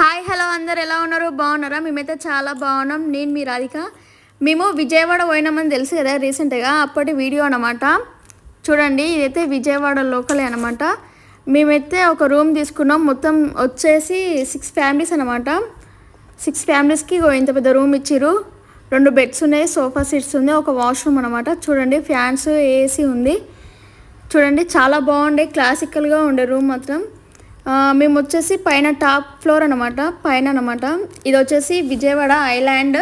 Hi hello అందరు ఎలా ఉన్నారు? బాగున్నారా? మేమైతే చాలా బాగున్నాం. నేను మీ రాధిక. మేము విజయవాడ పోయినామని తెలుసు కదా రీసెంట్గా అప్పటి వీడియో అనమాట చూడండి ఇదైతే విజయవాడ లోకలే అనమాట మేమైతే ఒక రూమ్ తీసుకున్నాం. మొత్తం వచ్చేసి సిక్స్ ఫ్యామిలీస్ అనమాట సిక్స్ ఫ్యామిలీస్కి ఇంత పెద్ద రూమ్ ఇచ్చిర్రు. రెండు బెడ్స్ ఉన్నాయి సోఫా సీట్స్ ఉంది ఒక వాష్రూమ్ అనమాట చూడండి ఫ్యాన్స్ ఏసీ ఉంది. చూడండి చాలా బాగుండే క్లాసికల్గా ఉండే రూమ్ మాత్రం. మేము వచ్చేసి పైన టాప్ ఫ్లోర్ అనమాట పైన అనమాట ఇది వచ్చేసి విజయవాడ ఐలాండ్.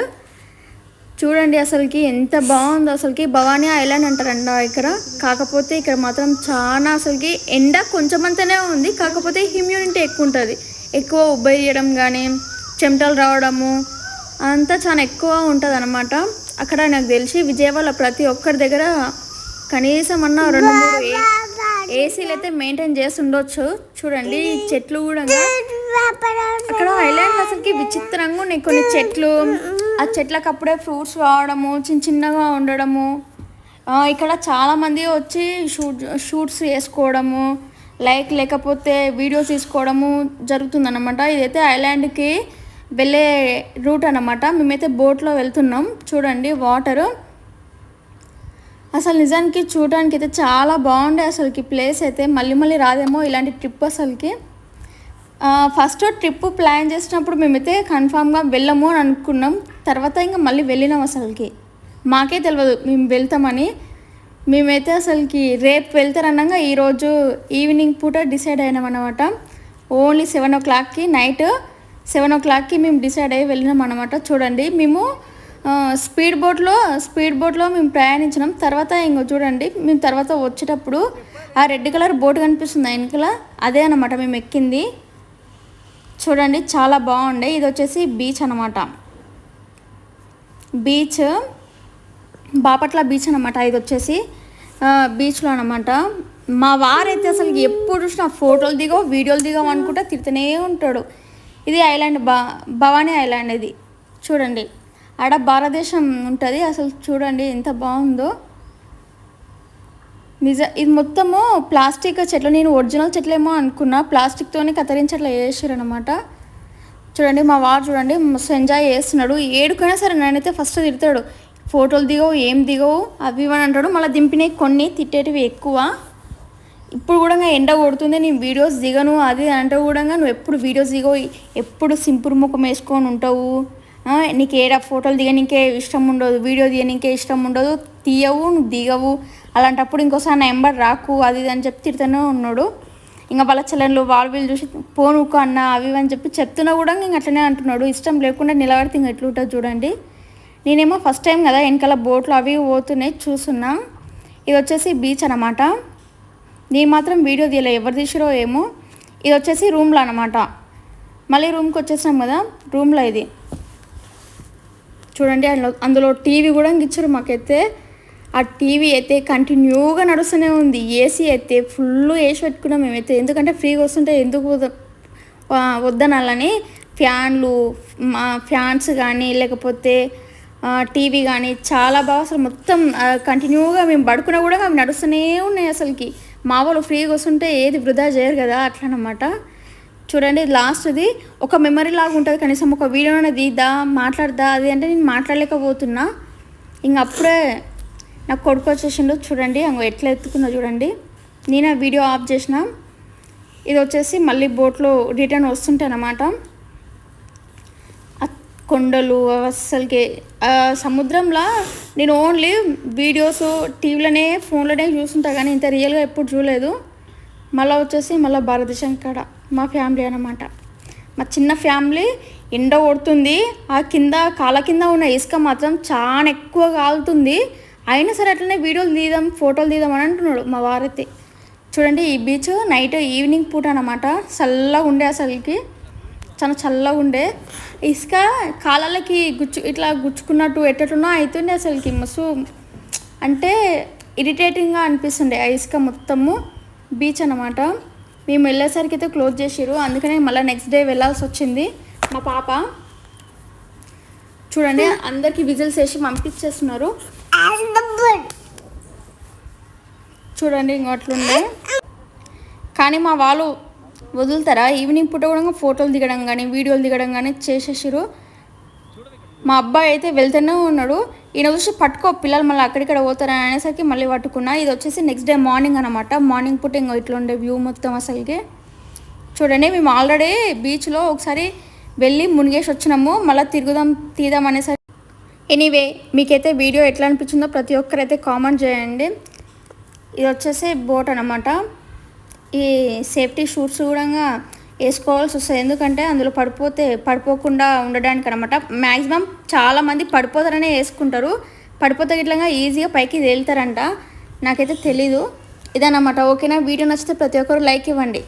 చూడండి అసలుకి ఎంత బాగుందో అసలుకి. భవానీ ఐలాండ్ అంటారంట ఇక్కడ. కాకపోతే ఇక్కడ మాత్రం చాలా అసలుకి ఎండ కొంచెమంతనే ఉంది. కాకపోతే హ్యూమ్యూనిటీ ఎక్కువ ఉంటుంది. ఎక్కువ ఉబ్బేయడం కానీ చెమటలు రావడము అంతా చాలా ఎక్కువ ఉంటుంది అనమాట అక్కడ నాకు తెలిసి విజయవాడ ప్రతి ఒక్కరి దగ్గర కనీసం అన్న రెండు మూడు ఏసీలు అయితే మెయింటైన్ చేసి ఉండొచ్చు చూడండి చెట్లు కూడా అక్కడ ఐలాండ్ అసలుకి విచిత్రంగా ఉన్నాయి. కొన్ని చెట్లు ఆ చెట్లకు అప్పుడే ఫ్రూట్స్ రావడము చిన్న చిన్నగా ఉండడము. ఇక్కడ చాలా మంది వచ్చి షూట్ షూట్స్ వేసుకోవడము లైక్ లేకపోతే వీడియోస్ తీసుకోవడము జరుగుతుందన్నమాట. ఇదైతే ఐలాండ్కి వెళ్ళే రూట్ అన్నమాట. మేమైతే బోట్లో వెళ్తున్నాం. చూడండి వాటరు. అసలు నిజానికి చూడడానికి అయితే చాలా బాగుండే అసలుకి ప్లేస్ అయితే. మళ్ళీ మళ్ళీ రాదేమో ఇలాంటి ట్రిప్ అసలుకి. ఫస్ట్ ట్రిప్ ప్లాన్ చేసినప్పుడు మేమైతే కన్ఫామ్గా వెళ్ళము అని అనుకున్నాం. తర్వాత ఇంకా మళ్ళీ వెళ్ళినాం అసలుకి. మాకే తెలియదు మేము వెళ్తామని. మేమైతే అసలుకి రేపు వెళ్తారన్నాగా ఈరోజు ఈవినింగ్ పూట డిసైడ్ అయినాం అనమాట ఓన్లీ సెవెన్ ఓ క్లాక్కి నైట్ సెవెన్ ఓ క్లాక్కి మేము డిసైడ్ అయ్యి వెళ్ళినాం అనమాట చూడండి మేము స్పీడ్ బోట్లో స్పీడ్ బోట్లో మేము ప్రయాణించినాం. తర్వాత ఇంకో చూడండి మేము తర్వాత వచ్చేటప్పుడు ఆ రెడ్ కలర్ బోట్ కనిపిస్తుంది వెనకల వెనకాల అదే అనమాట మేము ఎక్కింది. చూడండి చాలా బాగుండే. ఇది వచ్చేసి బీచ్ అనమాట బీచ్ బాపట్ల బీచ్ అనమాట ఇది వచ్చేసి. బీచ్లో అనమాట మా వారైతే అసలు ఎప్పుడు చూసినా ఫోటోలు దిగో వీడియోలు దిగవు అనుకుంటా తిడుతూనే ఉంటాడు. ఇది ఐలాండ్ బా భవానీ ఐలాండ్ ఇది. చూడండి. ఆడ భారతదేశం ఉంటుంది అసలు చూడండి ఎంత బాగుందో. నిజ ఇది మొత్తము ప్లాస్టిక్ చెట్లు నేను ఒరిజినల్ చెట్లేమో అనుకున్నా ప్లాస్టిక్తోనే కత్తిరించట్లా అట్లా చూడండి మా వారు చూడండి మస్తు ఎంజాయ్ చేస్తున్నాడు. ఏడుకైనా సరే నేనైతే ఫస్ట్ తిడతాడు ఫోటోలు దిగవు ఏం దిగవు అవి ఇవి అంటాడు. మళ్ళీ దింపినవి కొన్ని తిట్టేటివి ఎక్కువ. ఇప్పుడు కూడా ఎండ కొడుతుంది నేను వీడియోస్ దిగను అది అంటే కూడా. నువ్వు ఎప్పుడు వీడియోస్ దిగవు ఎప్పుడు సింపుల్ ముఖం వేసుకొని ఉంటావు. నీకు ఏడా ఫోటోలు దిగనీకే ఇష్టం ఉండదు వీడియో దిగనికే ఇష్టం ఉండదు తీయవు నువ్వు దిగవు. అలాంటప్పుడు ఇంకోసారి నా ఎంబర్ రాకు అది ఇది అని చెప్పి తిడుతూనే ఉన్నాడు. ఇంకా వాళ్ళ చెల్లెళ్ళు వాళ్ళు వీళ్ళు చూసి పోనుకో అన్న అవి అని చెప్పి చెప్తున్నా కూడా ఇంక అట్లనే అంటున్నాడు. ఇష్టం లేకుండా నిలబడితే ఇంక ఎట్లుంటుంది చూడండి. నేనేమో ఫస్ట్ టైం కదా వెనకాల బోట్లు అవి పోతున్నాయి చూస్తున్నా. ఇది వచ్చేసి బీచ్ అనమాట నేను మాత్రం వీడియో తీయలే ఎవరు తీసిరో ఏమో. ఇది వచ్చేసి రూమ్లో అనమాట మళ్ళీ రూమ్కి వచ్చేసాం కదా రూమ్లో ఇది. చూడండి అందులో అందులో టీవీ కూడా ఇచ్చారు మాకైతే. ఆ టీవీ అయితే కంటిన్యూగా నడుస్తూనే ఉంది. ఏసీ అయితే ఫుల్ వేసి పెట్టుకున్నాం మేమైతే. ఎందుకంటే ఫ్రీగా వస్తుంటే ఎందుకు వద్దనాలని ఫ్యాన్లు మా ఫ్యాన్స్ కానీ లేకపోతే టీవీ కానీ చాలా బాగా అసలు మొత్తం కంటిన్యూగా మేము పడుకున్నా కూడా అవి నడుస్తూనే ఉన్నాయి అసలుకి. మా వాళ్ళు ఫ్రీగా వస్తుంటే ఏది వృధా చేయరు కదా అట్లనమాట. చూడండి లాస్ట్ది ఒక మెమరీ లాగా ఉంటుంది. కనీసం ఒక వీడియోనే తీద్దా మాట్లాడదా అది అంటే నేను మాట్లాడలేకపోతున్నా. ఇంక అప్పుడే నాకు కొడుకు వచ్చేసిండు చూడండి అంగ ఎట్లా ఎత్తుకున్నా చూడండి. నేను ఆ వీడియో ఆఫ్ చేసిన. ఇది వచ్చేసి మళ్ళీ బోట్లో రిటర్న్ వస్తుంటే అనమాట కొండలు అస్సలకి సముద్రంలో నేను ఓన్లీ వీడియోస్ టీవీలోనే ఫోన్లోనే చూస్తుంటా కానీ ఇంత రియల్గా ఎప్పుడు చూడలేదు. మళ్ళీ వచ్చేసి మళ్ళీ భారతదేశం కాడ. మా ఫ్యామిలీ అనమాట మా చిన్న ఫ్యామిలీ ఎండ కొడుతుంది ఆ కింద కాళ్ళ కింద ఉన్న ఇసుక మాత్రం చాలా ఎక్కువ కాలుతుంది. అయినా సరే అట్లనే వీడియోలు తీద్దాం ఫోటోలు తీద్దాం అని అంటున్నాడు మా వారైతే. చూడండి ఈ బీచ్ నైట్ ఈవినింగ్ పూట అనమాట చల్లగా ఉండే అసలుకి. చాలా చల్లగా ఉండే. ఇసుక కాళ్ళకి గుచ్చు ఇట్లా గుచ్చుకున్నట్టు ఎట్టట్టున్నా అవుతుండే అసలుకి. మస్తు అంటే ఇరిటేటింగ్గా అనిపిస్తుండే ఆ ఇసుక మొత్తము. బీచ్ అనమాట మేము వెళ్ళేసరికి అయితే క్లోజ్ చేసిర్రు. అందుకనే మళ్ళీ నెక్స్ట్ డే వెళ్ళాల్సి వచ్చింది. మా పాప. చూడండి అందరికి విజిల్స్ వేసి పంపించేస్తున్నారు. చూడండి ఇంకట్లుండే కానీ మా వాళ్ళు వదులుతారా? ఈవినింగ్ పూట కూడా ఫోటోలు దిగడం కానీ వీడియోలు దిగడం కానీ చేసేసారు మా అబ్బాయి అయితే వెళ్తూనే ఉన్నాడు. ఈయన చూసి పట్టుకో పిల్లలు మళ్ళీ అక్కడిక్కడ పోతారని అనేసరికి మళ్ళీ పట్టుకున్నా. ఇది వచ్చేసి నెక్స్ట్ డే మార్నింగ్ అనమాట మార్నింగ్ పూట ఇంకా ఇట్లా ఉండే వ్యూ మొత్తం అసలుకి. చూడండి మేము ఆల్రెడీ బీచ్లో ఒకసారి వెళ్ళి మునిగేసి వచ్చినాము. మళ్ళీ తిరుగుదాం తీద్దాం అనేసరికి. ఎనీవే మీకైతే వీడియో ఎట్లా అనిపించిందో ప్రతి ఒక్కరైతే కామెంట్ చేయండి. ఇది వచ్చేసి బోట్ అనమాట ఈ సేఫ్టీ షూట్స్ కూడా వేసుకోవాల్సి వస్తుంది. ఎందుకంటే అందులో పడిపోతే పడిపోకుండా ఉండడానికి అనమాట మ్యాక్సిమం చాలామంది పడిపోతారనే వేసుకుంటారు. పడిపోతే ఇట్లాగా ఈజీగా పైకి తేలుతారంట. నాకైతే తెలీదు. ఇదన్నమాట. ఓకేనా? వీడియో నచ్చితే ప్రతి ఒక్కరు లైక్ ఇవ్వండి.